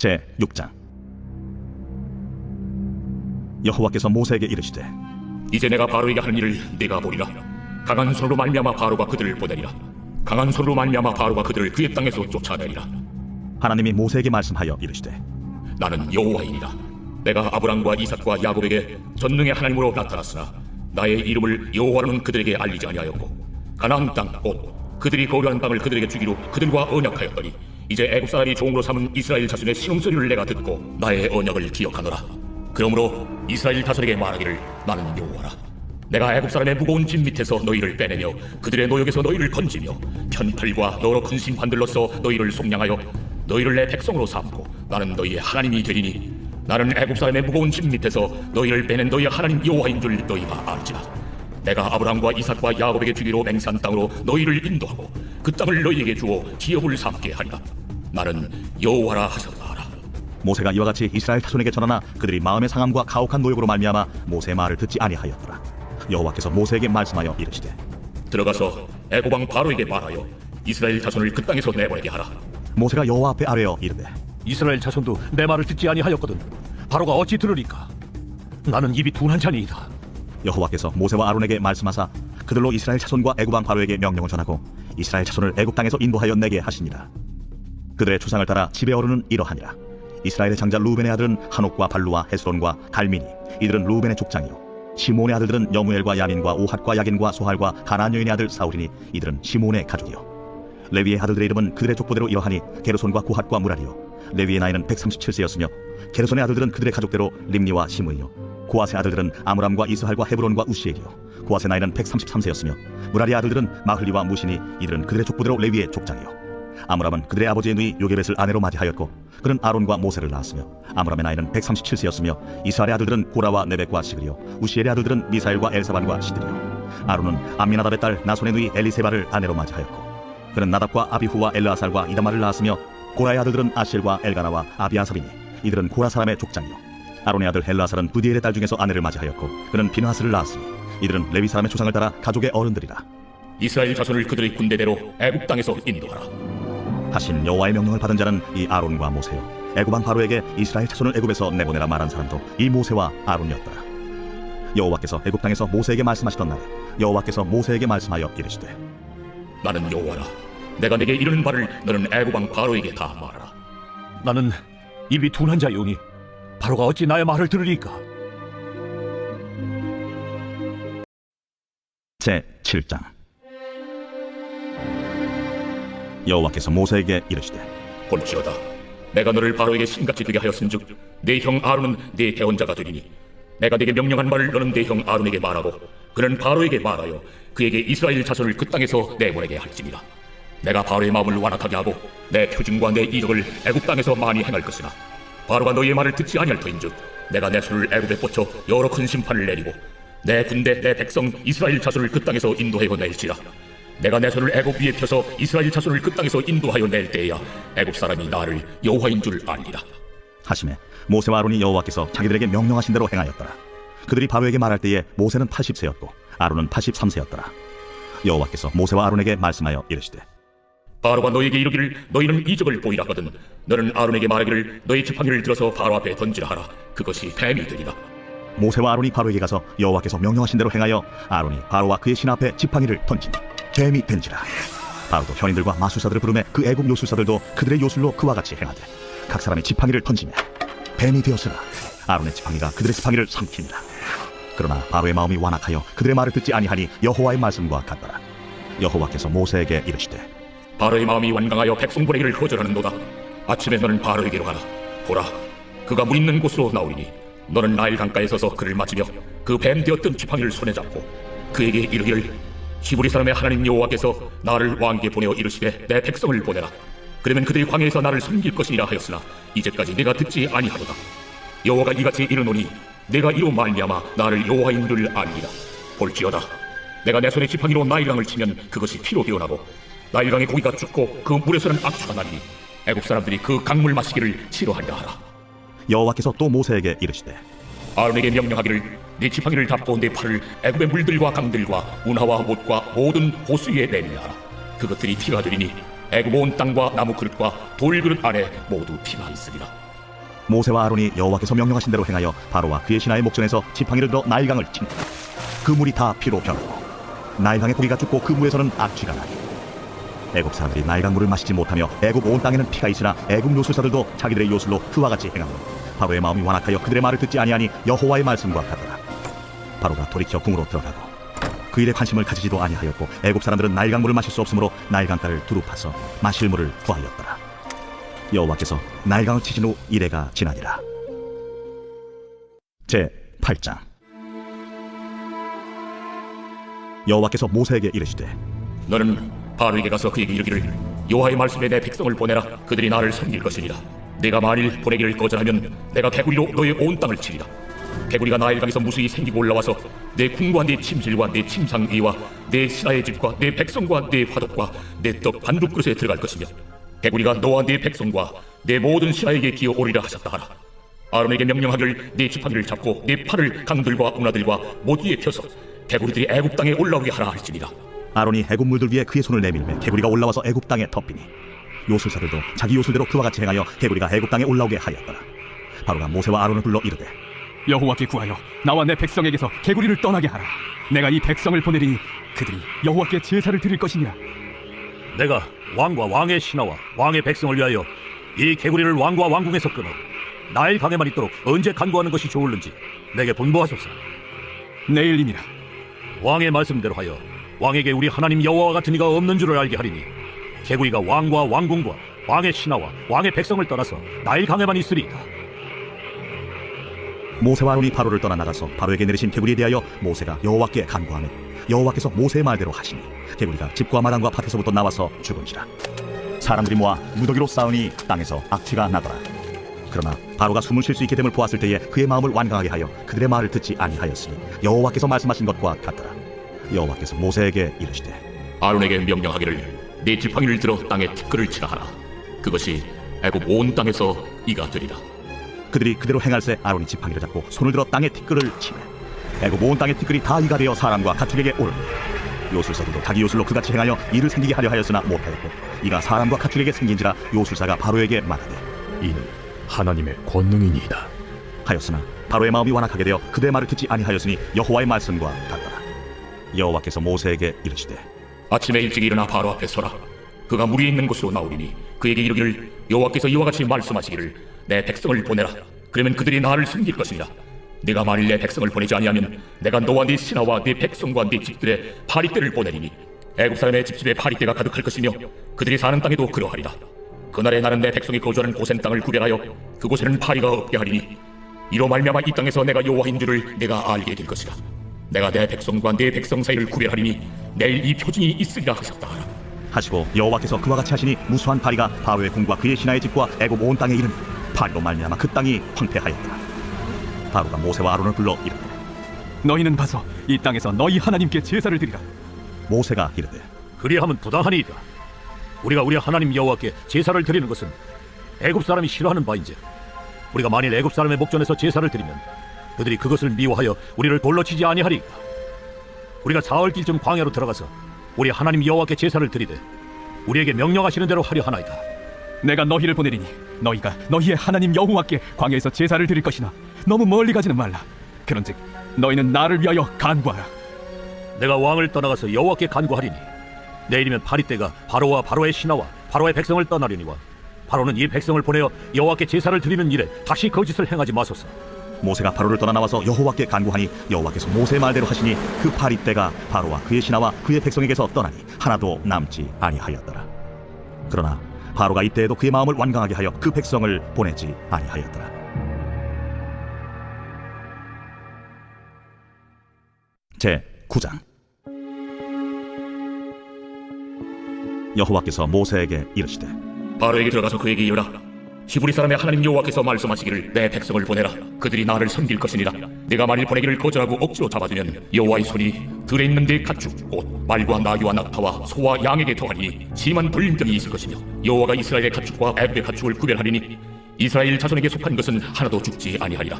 제 6장. 여호와께서 모세에게 이르시되 이제 내가 바로에게 하는 일을 네가 보리라. 강한 손으로 말미암아 바로가 그들을 보내리라. 강한 손으로 말미암아 바로가 그들을 그의 땅에서 쫓아내리라. 하나님이 모세에게 말씀하여 이르시되 나는 여호와이니라. 내가 아브람과 이삭과 야곱에게 전능의 하나님으로 나타났으나 나의 이름을 여호와로는 그들에게 알리지 아니하였고 가나안 땅 곧 그들이 거류한 땅을 그들에게 주기로 그들과 언약하였더니 이제 애굽 사람이 종으로 삼은 이스라엘 자손의 신음소리를 내가 듣고 나의 언약을 기억하노라. 그러므로 이스라엘 자손에게 말하기를 나는 여호와라. 내가 애굽 사람의 무거운 짐 밑에서 너희를 빼내며 그들의 노역에서 너희를 건지며 편팔과 여러 큰 심판들로서 너희를 속량하여 너희를 내 백성으로 삼고 나는 너희의 하나님이 되리니 나는 애굽 사람의 무거운 짐 밑에서 너희를 빼낸 너희의 하나님 여호와인 줄 너희가 알지라. 내가 아브람과 이삭과 야곱에게 주기로 맹세한 땅으로 너희를 인도하고 그 땅을 너희에게 주어 기업을 삼게 하리라 나는 여호와라 하셨나라 모세가 이와 같이 이스라엘 자손에게 전하나 그들이 마음의 상함과 가혹한 노역으로 말미암아 모세의 말을 듣지 아니하였더라. 여호와께서 모세에게 말씀하여 이르시되 들어가서 애굽 왕 바로에게 말하여 이스라엘 자손을 그 땅에서 내보내게 하라. 모세가 여호와 앞에 아뢰어 이르되 이스라엘 자손도 내 말을 듣지 아니하였거든. 바로가 어찌 들으리까? 나는 입이 둔한 자니이다. 여호와께서 모세와 아론에게 말씀하사 그들로 이스라엘 자손과 애굽 왕 바로에게 명령을 전하고 이스라엘 자손을 애굽 땅에서 인도하여 내게 하시니라 그들의 조상을 따라 집에 오르는 이러하니라. 이스라엘의 장자 루벤의 아들은 한옥과 발루와 헤스론과 갈미니 이들은 루벤의 족장이요. 시몬의 아들들은 여무엘과 야민과 오핫과 야긴과 소할과 가나안 여인의 아들 사울이니 이들은 시몬의 가족이요. 레위의 아들들의 이름은 그들의 족보대로 이러하니 게르손과 고핫과 무라리요. 레위의 나이는 137세였으며 게르손의 아들들은 그들의 가족대로 림니와 시므이요. 고아스의 아들들은 아므람과 이스할과 헤브론과 우시엘이요. 고아스의 나이는 133세였으며 무라리의 아들들은 마흘리와 무시니 이들은 그들의 족보대로 레위의 족장이요 아므람은 그들의 아버지의 누이 요게벳을 아내로 맞이하였고 그는 아론과 모세를 낳았으며 아므람의 나이는 137세였으며 이스라엘의 아들들은 고라와 네벡과 시그리요 우시엘의 아들들은 미사엘과 엘사반과 시드리요 아론은 암미나답의 딸 나손의 누이 엘리세바를 아내로 맞이하였고 그는 나답과 아비후와 엘르아살과 이다말을 낳았으며 고라의 아들들은 아실과 엘가나와 아비아삽이니 이들은 고라 사람의 족장이요. 아론의 아들 엘르아살은 부디엘의 딸 중에서 아내를 맞이하였고 그는 비누하스를 낳았으니 이들은 레위 사람의 조상을 따라 가족의 어른들이라. 이스라엘 자손을 그들의 군대대로 애굽 땅에서 인도하라 하신 여호와의 명령을 받은 자는 이 아론과 모세요. 애굽 왕 바로에게 이스라엘 자손을 애굽에서 내보내라 말한 사람도 이 모세와 아론이었더라. 여호와께서 애굽 땅에서 모세에게 말씀하시던 날에 여호와께서 모세에게 말씀하여 이르시되 나는 여호와라. 내가 내게 이르는 바를 너는 애굽 왕 바로에게 다 말하라. 나는 입이 둔한 자요니 바로가 어찌 나의 말을 들으리까? 제 7장 여호와께서 모세에게 이르시되 볼지어다. 내가 너를 바로에게 신같이 되게 하였은즉 내형 아론은 네 대원자가 되리니 내가 네게 명령한 말을 너는 네 형 아론에게 말하고 그는 바로에게 말하여 그에게 이스라엘 자손을 그 땅에서 내보내게 할지니라. 내가 바로의 마음을 완악하게 하고 내 표징과 내 이적을 애굽 땅에서 많이 행할 것이나 바로가 너희의 말을 듣지 아니할 터인즉 내가 내 손을 애굽에 뻗쳐 여러 큰 심판을 내리고 내 군대 내 백성 이스라엘 자손을 그 땅에서 인도하여 낼지라 내가 내 손을 애굽 위에 펴서 이스라엘 자손을 그 땅에서 인도하여 낼 때야 애굽 사람이 나를 여호와인 줄 알리라 하심에 모세와 아론이 여호와께서 자기들에게 명령하신 대로 행하였더라. 그들이 바로에게 말할 때에 모세는 80세였고 아론은 83세였더라. 여호와께서 모세와 아론에게 말씀하여 이르시되 바로가 너에게 이르기를 너희는 이적을 보이라 하거든 너는 아론에게 말하기를 너희 지팡이를 들어서 바로 앞에 던지라 하라. 그것이 뱀이 되리라. 모세와 아론이 바로에게 가서 여호와께서 명령하신 대로 행하여 아론이 바로와 그의 신 앞에 지팡이를 던지니 뱀이 된지라. 바로도 현인들과 마술사들을 부르매 그 애국 요술사들도 그들의 요술로 그와 같이 행하되 각 사람이 지팡이를 던지며 뱀이 되었으나 아론의 지팡이가 그들의 지팡이를 삼키니라. 그러나 바로의 마음이 완악하여 그들의 말을 듣지 아니하니 여호와의 말씀과 같더라. 여호와께서 모세에게 이르시되 바로의 마음이 완강하여 백성 보내기를 거절하는도다. 아침에 너는 바로에게로 가라. 보라 그가 물 있는 곳으로 나오리니 너는 나일 강가에 서서 그를 맞으며 그 뱀 되었던 지팡이를 손에 잡고 그에게 이르기를 히브리 사람의 하나님 여호와께서 나를 왕에게 보내어 이르시되 내 백성을 보내라. 그러면 그들이 광야에서 나를 섬길 것이라 하였으나 이제까지 내가 듣지 아니하도다. 여호와가 이같이 이르노니 내가 이로 말미암아 나를 여호와인 줄 알리라 볼지어다. 내가 내 손에 지팡이로 나일강을 치면 그것이 피로 되어나고 나일강의 고기가 죽고 그 물에서는 악취가 나리니 애국 사람들이 그 강물 마시기를 싫어하리라 하라. 여호와께서 또 모세에게 이르시되 아론에게 명령하기를 네 지팡이를 잡고 내 팔을 애굽의 물들과 강들과 운하와 못과 모든 호수 위에 내리라 그것들이 피가 되리니 애굽 온 땅과 나무 그릇과 돌 그릇 안에 모두 피가 있으리라 모세와 아론이 여호와께서 명령하신 대로 행하여 바로와 그의 신하의 목전에서 지팡이를 들어 나일강을 친. 그 물이 다 피로 변하고 나일강의 고기가 죽고 그 물에서는 악취가 나니. 애굽 사람들이 나일강 물을 마시지 못하며 애굽 온 땅에는 피가 있으나 애굽 요술사들도 자기들의 요술로 그와 같이 행하고 바로의 마음이 완악하여 그들의 말을 듣지 아니하니 여호와의 말씀과 같더라. 바로가 돌이켜 궁으로 들어가고 그 일에 관심을 가지지도 아니하였고 애굽 사람들은 나일강 물을 마실 수 없으므로 나일강 가를 두루 파서 마실 물을 구하였더라. 여호와께서 나일강을 치신 후 이래가 지나니라. 제 8장 여호와께서 모세에게 이르시되 너는 바로에게 가서 그에게 이르기를 여호와의 말씀에 내 백성을 보내라 그들이 나를 섬길 것이니라 내가 만일 보내기를 거절하면 내가 개구리로 너의 온 땅을 치리라. 개구리가 나일강에서 무수히 생기고 올라와서 내 궁과 내 침실과 내 침상위와 내 신하의 집과 내 백성과 내 화덕과 내 떡 반죽 그릇에 들어갈 것이며 개구리가 너와 내 백성과 내 모든 신하에게 기어 오리라 하셨다 하라. 아론에게 명령하기를 네 지팡이를 잡고 네 팔을 강들과 운하들과 모두에 펴서 개구리들이 애굽 땅에 올라오게 하라 할지니라. 아론이 애굽 물들 위에 그의 손을 내밀매 개구리가 올라와서 애굽 땅에 덮이니 요술사들도 자기 요술대로 그와 같이 행하여 개구리가 애굽 땅에 올라오게 하였더라. 바로가 모세와 아론을 불러 이르되 여호와께 구하여 나와 내 백성에게서 개구리를 떠나게 하라. 내가 이 백성을 보내리니 그들이 여호와께 제사를 드릴 것이니라. 내가 왕과 왕의 신하와 왕의 백성을 위하여 이 개구리를 왕과 왕궁에서 끊어 나일 강에만 있도록 언제 간구하는 것이 좋을는지 내게 분부하소서. 내일이니라. 왕의 말씀대로 하여 왕에게 우리 하나님 여호와 같은 이가 없는 줄을 알게 하리니 개구리가 왕과 왕궁과 왕의 신하와 왕의 백성을 떠나서 나일 강에만 있으리이다. 모세와 아론이 바로를 떠나 나가서 바로에게 내리신 개구리에 대하여 모세가 여호와께 간구하며 여호와께서 모세의 말대로 하시니 개구리가 집과 마당과 밭에서부터 나와서 죽은지라. 사람들이 모아 무더기로 싸우니 땅에서 악취가 나더라. 그러나 바로가 숨을 쉴 수 있게 됨을 보았을 때에 그의 마음을 완강하게 하여 그들의 말을 듣지 아니하였으니 여호와께서 말씀하신 것과 같더라. 여호와께서 모세에게 이르시되 아론에게 명령하기를 네 지팡이를 들어 땅에 티끌을 치라 하라. 그것이 애굽 온 땅에서 이가 되리라. 그들이 그대로 행할새 아론이 지팡이를 잡고 손을 들어 땅에 티끌을 치매. 애굽 온 땅의 티끌이 다 이가 되어 사람과 가축에게 오르니 요술사들도 자기 요술로 그같이 행하여 이를 생기게 하려 하였으나 못하였고 이가 사람과 가축에게 생긴지라 요술사가 바로에게 말하되 이는 하나님의 권능이니이다. 하였으나 바로의 마음이 완악하게 되어 그들의 말을 듣지 아니하였으니 여호와의 말씀과 같더라. 여호와께서 모세에게 이르시되 아침에 일찍 일어나 바로 앞에 서라. 그가 물이 있는 곳으로 나오리니 그에게 이르기를 여호와께서 이와 같이 말씀하시기를 내 백성을 보내라. 그러면 그들이 나를 섬길 것이니라. 네가 만일 내 백성을 보내지 아니하면 내가 너와 네 신하와 네 백성과 네 집들의 파리떼를 보내리니 애굽 사람의 집집에 파리떼가 가득할 것이며 그들이 사는 땅에도 그러하리라. 그날에 나는 내 백성이 거주하는 고센 땅을 구별하여 그곳에는 파리가 없게 하리니 이로 말미암아 이 땅에서 내가 여호와인 줄을 내가 알게 될 것이라. 내가 내 백성과 내 백성 사이를 구별하리니 내일 이 표징이 있으리라 하셨다 하라 하시고 여호와께서 그와 같이 하시니 무수한 파리가 바로의 궁과 그의 신하의 집과 애굽 온 땅에 이르니 파리로 말미암아 그 땅이 황폐하였더라 바로가 모세와 아론을 불러 이르되 너희는 가서 이 땅에서 너희 하나님께 제사를 드리라. 모세가 이르되 그리하면 부당하니이다. 우리가 우리 하나님 여호와께 제사를 드리는 것은 애굽 사람이 싫어하는 바인지 우리가 만일 애굽 사람의 목전에서 제사를 드리면 그들이 그것을 미워하여 우리를 돌로 치지 아니하리이까. 우리가 사흘길쯤 광야로 들어가서 우리 하나님 여호와께 제사를 드리되 우리에게 명령하시는 대로 하려 하나이다. 내가 너희를 보내리니 너희가 너희의 하나님 여호와께 광야에서 제사를 드릴 것이나 너무 멀리 가지는 말라. 그런즉 너희는 나를 위하여 간구하라. 내가 왕을 떠나가서 여호와께 간구하리니 내일이면 파리떼가 바로와 바로의 신하와 바로의 백성을 떠나려니와 바로는 이 백성을 보내어 여호와께 제사를 드리는 일에 다시 거짓을 행하지 마소서. 모세가 바로를 떠나 나와서 여호와께 간구하니 여호와께서 모세의 말대로 하시니 그 파리떼가 바로와 그의 신하와 그의 백성에게서 떠나니 하나도 남지 아니하였더라. 그러나 바로가 이때에도 그의 마음을 완강하게 하여 그 백성을 보내지 아니하였더라. 제 9장. 여호와께서 모세에게 이르시되 바로에게 들어가서 그에게 이르라 히브리 사람의 하나님 여호와께서 말씀하시기를 내 백성을 보내라. 그들이 나를 섬길 것이니라. 내가 만일 보내기를 거절하고 억지로 잡아두면 여호와의 손이 들에 있는 내 가축 곧 말과 나귀와 낙타와 소와 양에게 더하니 심한 불림병이 있을 것이며 여호와가 이스라엘의 가축과 애굽의 가축을 구별하리니 이스라엘 자손에게 속한 것은 하나도 죽지 아니하리라.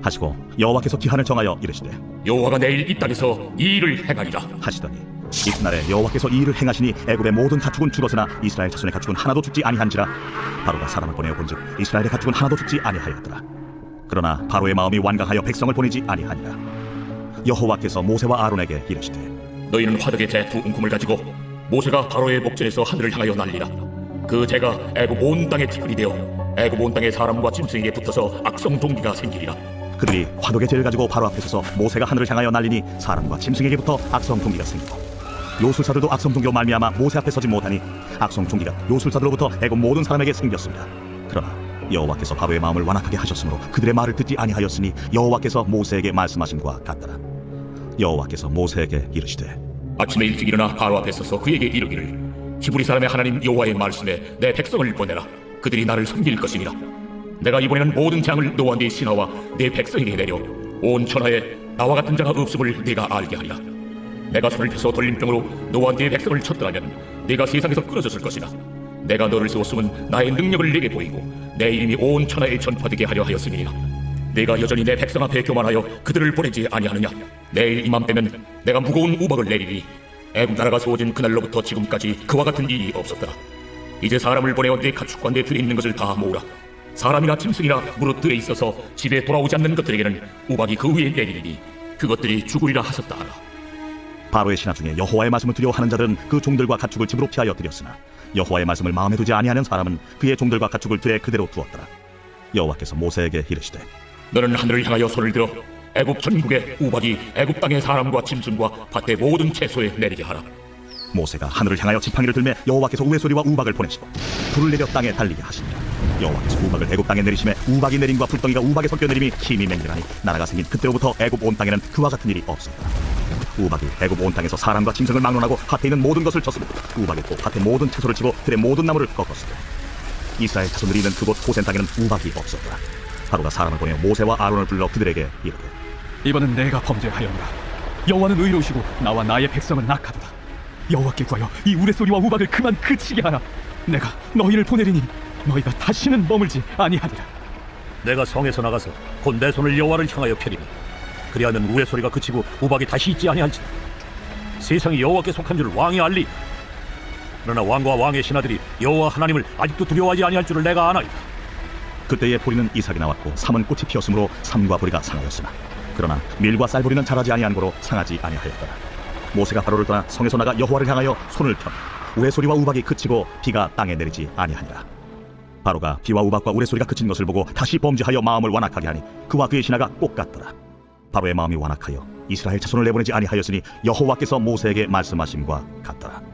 하시고 여호와께서 기한을 정하여 이르시되 여호와가 내일 이 땅에서 이 일을 행하리라. 하시더니 이튿날에 여호와께서 이 일을 행하시니 애굽의 모든 가축은 죽었으나 이스라엘 자손의 가축은 하나도 죽지 아니한지라 바로가 사람을 보내어 본즉 이스라엘의 가축은 하나도 죽지 아니하였더라 그러나 바로의 마음이 완강하여 백성을 보내지 아니하니라 여호와께서 모세와 아론에게 이르시되 너희는 화덕의 재두 웅큼을 가지고 모세가 바로의 목전에서 하늘을 향하여 날리라. 그 재가 애굽 온 땅에 티끌이 되어 애굽 온 땅의 사람과 짐승에게 붙어서 악성 동기가 생기리라. 그들이 화독의 재를 가지고 바로 앞에 서서 모세가 하늘을 향하여 날리니 사람과 짐승에게부터 악성 동기가 생기고 요술사들도 악성 동기로 말미암아 모세 앞에 서지 못하니 악성 동기가 요술사들로부터 애굽 모든 사람에게 생겼습니다. 그러나 여호와께서 바로의 마음을 완악하게 하셨으므로 그들의 말을 듣지 아니하였으니 여호와께서 모세에게 말씀하심과 같더라. 여호와께서 모세에게 이르시되 아침에 일찍 일어나 바로 앞에 서서 그에게 이르기를 히브리 사람의 하나님 여호와의 말씀에 내 백성을 보내라. 그들이 나를 섬길 것이니라. 내가 이번에는 모든 장을 너와 네 신하와 네 백성에게 내려 온 천하에 나와 같은 자가 없음을 네가 알게 하리라. 내가 손을 펴서 돌림병으로 너와 네 백성을 쳤더라면 네가 세상에서 끊어졌을 것이다. 내가 너를 세웠음은 나의 능력을 네게 보이고 내 이름이 온 천하에 전파되게 하려 하였음이니라. 내가 여전히 내 백성 앞에 교만하여 그들을 보내지 아니하느냐? 내일 이맘때면 내가 무거운 우박을 내리니 애굽 나라가 세워진 그날로부터 지금까지 그와 같은 일이 없었더라. 이제 사람을 보내어 내 가축과 내 들에 있는 것을 다 모으라. 사람이나 짐승이나 무릇 들에 있어서 집에 돌아오지 않는 것들에게는 우박이 그 위에 내리리니 그것들이 죽으리라 하셨다 하라. 바로의 신하 중에 여호와의 말씀을 두려워하는 자들은 그 종들과 가축을 집으로 피하여 드렸으나 여호와의 말씀을 마음에 두지 아니하는 사람은 그의 종들과 가축을 들에 그대로 두었더라. 여호와께서 모세에게 이르시되 너는 하늘을 향하여 손을 들어 애굽 전국에 우박이 애굽 땅의 사람과 짐승과 밭의 모든 채소에 내리게 하라. 모세가 하늘을 향하여 지팡이를 들매 여호와께서 우회소리와 우박을 보내시고 불을 내려 땅에 달리게 하시니라 여호와께서 우박을 애굽 땅에 내리심에 우박이 내림과 불덩이가 우박에 섞여 내림이 힘이 맹렬하니 나라가 생긴 그때로부터 애굽 온 땅에는 그와 같은 일이 없었다 우박이 애굽 온 땅에서 사람과 짐승을 막론하고 밭에 있는 모든 것을 쳤으므로 우박이 또 밭의 모든 채소를 치고 들의 모든 나무를 꺾었으되 이스라엘 자손들이 있는 그곳 고센 땅에는 우박이 없었더라. 바로가 사람을 보내어 모세와 아론을 불러 그들에게 이르되 이번은 내가 범죄하였노라. 여호와는 의로우시고 나와 나의 백성은 악하도다 여호와께 구하여 이 우레소리와 우박을 그만 그치게 하라. 내가 너희를 보내리니 너희가 다시는 머물지 아니하리라. 내가 성에서 나가서 곧 내 손을 여호와를 향하여 펴리니 그리하면 우의 소리가 그치고 우박이 다시 있지 아니할지라. 세상이 여호와께 속한 줄 왕이 알리. 그러나 왕과 왕의 신하들이 여호와 하나님을 아직도 두려워하지 아니할 줄을 내가 아나이다. 그때에 보리는 이삭이 나왔고 삼은 꽃이 피었으므로 삼과 보리가 상하였으나 그러나 밀과 쌀보리는 자라지 아니한 고로 상하지 아니하였더라. 모세가 바로를 떠나 성에서 나가 여호와를 향하여 손을 펴 우레소리와 우박이 그치고 비가 땅에 내리지 아니하니라. 바로가 비와 우박과 우레소리가 그친 것을 보고 다시 범죄하여 마음을 완악하게 하니 그와 그의 신하가 꼭 같더라 바로의 마음이 완악하여 이스라엘 자손을 내보내지 아니하였으니 여호와께서 모세에게 말씀하심과 같더라